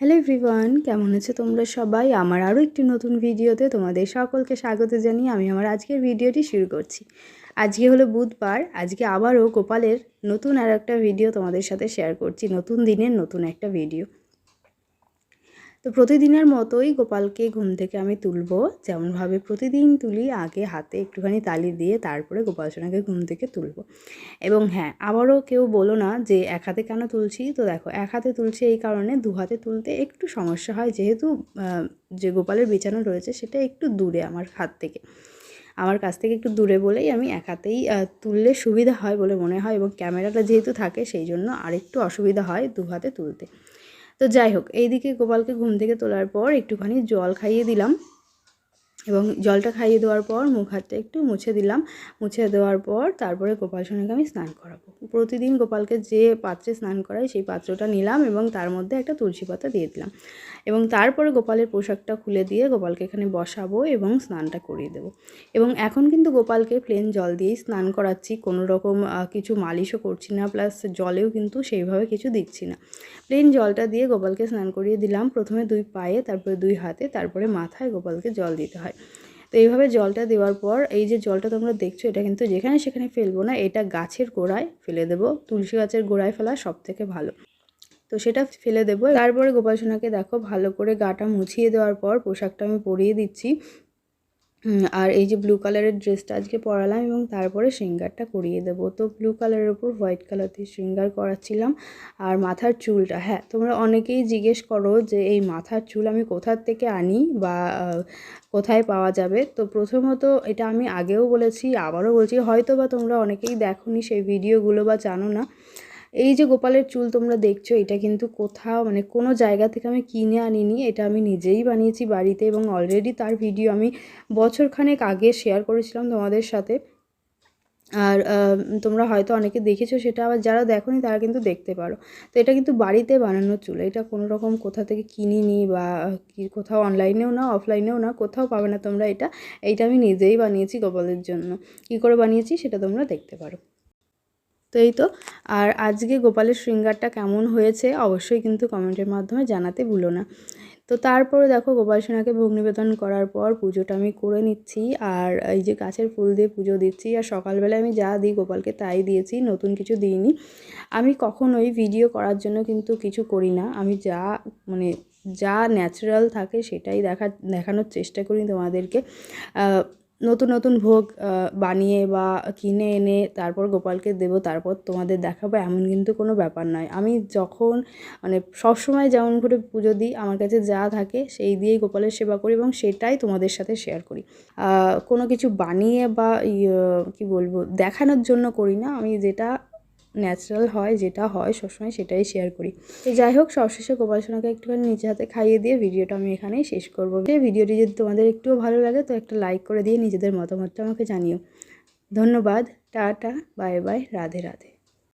Hello everyone কেমন আছো তোমরা সবাই? আমার আরও একটি নতুন ভিডিওতে তোমাদের সকলকে স্বাগত জানিয়ে আমি আমার আজকের ভিডিওটি শুরু করছি। আজকে হলো বুধবার, আজকে আবারও গোপালের নতুন আর একটা ভিডিও তোমাদের সাথে শেয়ার করছি, নতুন দিনের নতুন একটা ভিডিও। তো প্রতিদিনের মতোই গোপালকে ঘুম থেকে আমি তুলবো। যেমনভাবে প্রতিদিন তুলি, আগে হাতে একটুখানি তালি দিয়ে তারপরে গোপাল সোনাকে ঘুম থেকে তুলবো। এবং হ্যাঁ আবারও কেউ বলো না যে এক হাতে কেন তুলছি? তো দেখো, এক হাতে তুলছি এই কারণে দু হাতে তুলতে একটু সমস্যা হয়। যেহেতু যে গোপালের বিছানো রয়েছে সেটা একটু দূরে আমার হাত থেকে। আমার কাছ থেকে একটু দূরে বলেই আমি এক হাতেই তুললে সুবিধা হয় বলে মনে হয়। এবং ক্যামেরাটা যেহেতু থাকে সেই জন্য আরেকটু অসুবিধা হয় দু হাতে তুলতে। তো যাই হোক এইদিকে গোপালকে ঘুম থেকে তোলার পর একটুখানি জল খাইয়ে দিলাম। এবং জলটা খাইয়ে দেওয়ার পর মুখ হাতটা একটু মুছে দিলাম। মুছে দেওয়ার পর তারপরে গোপাল সোনাকে আমি স্নান করাবো। প্রতিদিন গোপালকে যে পাত্রে স্নান করাই সেই পাত্রটা নিলাম এবং তার মধ্যে একটা তুলসী পাতা দিয়ে দিলাম। এবং তারপরে গোপালের পোশাকটা খুলে দিয়ে গোপালকে এখানে বসাবো এবং স্নানটা করিয়ে দেবো। এবং এখন কিন্তু গোপালকে প্লেন জল দিয়েই স্নান করাচ্ছি। কোনো রকম কিছু মালিশও করছি না প্লাস জলেও কিন্তু সেইভাবে কিছু দিচ্ছি না। প্লেন জলটা দিয়ে গোপালকে স্নান করিয়ে দিলাম। প্রথমে দুই পায়ে, তারপরে দুই হাতে, তারপরে মাথায় গোপালকে জল দিতে হয়। তো এইভাবে জলটা দেওয়ার পর এই যে জলটা তোমরা দেখছ, এটা কিন্তু যেখানে সেখানে ফেলব না, এটা গাছের গোড়ায় ফেলে দেবো। তুলসী গাছের গোড়ায় ফেলা সব থেকে ভালো। তো সেটা ফেলে দেবো। তারপরে গোপাল সোনাকে দেখো ভালো করে গাটা মুছিয়ে দেওয়ার পর পোশাকটা আমি পরিয়ে দিচ্ছি। আর এই যে ব্লু কালারের ড্রেসটা আজকে পরালাম এবং তারপরে শৃঙ্গারটা করিয়ে দেবো। তো ব্লু কালারের ওপর হোয়াইট কালার দিয়ে শৃঙ্গার করাচ্ছিলাম। আর মাথার চুলটা হ্যাঁ তোমরা অনেকেই জিজ্ঞেস করো যে এই মাথার চুল আমি কোথার থেকে আনি বা কোথায় পাওয়া যাবে? তো প্রথমত এটা আমি আগেও বলেছি, আবারও বলছি। হয়তো বা তোমরা অনেকেই দেখো সেই ভিডিওগুলো বা জানো না। এই যে গোপালের চুল তোমরা দেখছ, এটা কিন্তু কোথাও মানে কোনো জায়গা থেকে আমি কিনে আনিনি, এটা আমি নিজেই বানিয়েছি বাড়িতে এবং অলরেডি তার ভিডিও আমি বছরখানেক আগে শেয়ার করেছিলাম তোমাদের সাথে। আর তোমরা হয়তো অনেকে দেখেছ, সেটা আবার যারা দেখোনি তারা কিন্তু দেখতে পারো। তো এটা কিন্তু বাড়িতে বানানোর চুল, এটা কোনো রকম কোথা থেকে কিনিনি বা কোথাও অনলাইনেও না অফলাইনেও না, কোথাও পাবে না তোমরা এটা, এইটা আমি নিজেই বানিয়েছি গোপালের জন্য। কি করে বানিয়েছি সেটা তোমরা দেখতে পারো। তো এই তো। আর আজকে গোপালের শৃঙ্গারটা কেমন হয়েছে অবশ্যই কিন্তু কমেন্টের মাধ্যমে জানাতে ভুলো না। তো তারপরে দেখো গোপাল সোনাকে ভোগ নিবেদন করার পর পুজোটা আমি করে নিচ্ছি। আর এই যে গাছের ফুল দিয়ে পুজো দিচ্ছি আর সকালবেলায় আমি যা দিই গোপালকে তাই দিয়েছি, নতুন কিছু দিইনি। আমি কখনোই ভিডিও করার জন্য কিন্তু কিছু করি না। আমি যা মানে যা ন্যাচারাল থাকে সেটাই দেখা, দেখানোর চেষ্টা করি তোমাদেরকে। নতুন নতুন ভোগ বানিয়ে বা কিনে এনে তারপর গোপালকে দেবো, তারপর তোমাদের দেখাবো, এমন কিন্তু কোনো ব্যাপার নয়। আমি যখন মানে সবসময় যেমন করে পুজো দিই, আমার কাছে যা থাকে সেই দিয়েই গোপালের সেবা করি এবং সেটাই তোমাদের সাথে শেয়ার করি। কোনো কিছু বানিয়ে বা কি বলব, দেখানোর জন্য করি না। আমি যেটা ন্যাচারাল হয়, যেটা হয়, সবসময় সেটাই শেয়ার করি। তো যাই হোক, সবশেষে গোপাল সোনাকে একটুখানি নিজে হাতে খাইয়ে দিয়ে ভিডিওটা আমি এখানেই শেষ করব। ভিডিওটি যদি তোমাদের একটুও ভালো লাগে, তো একটা লাইক করে দিয়ে নিজেদের মতামতটা আমাকে জানিও। ধন্যবাদ, tata bye bye Radhe Radhe.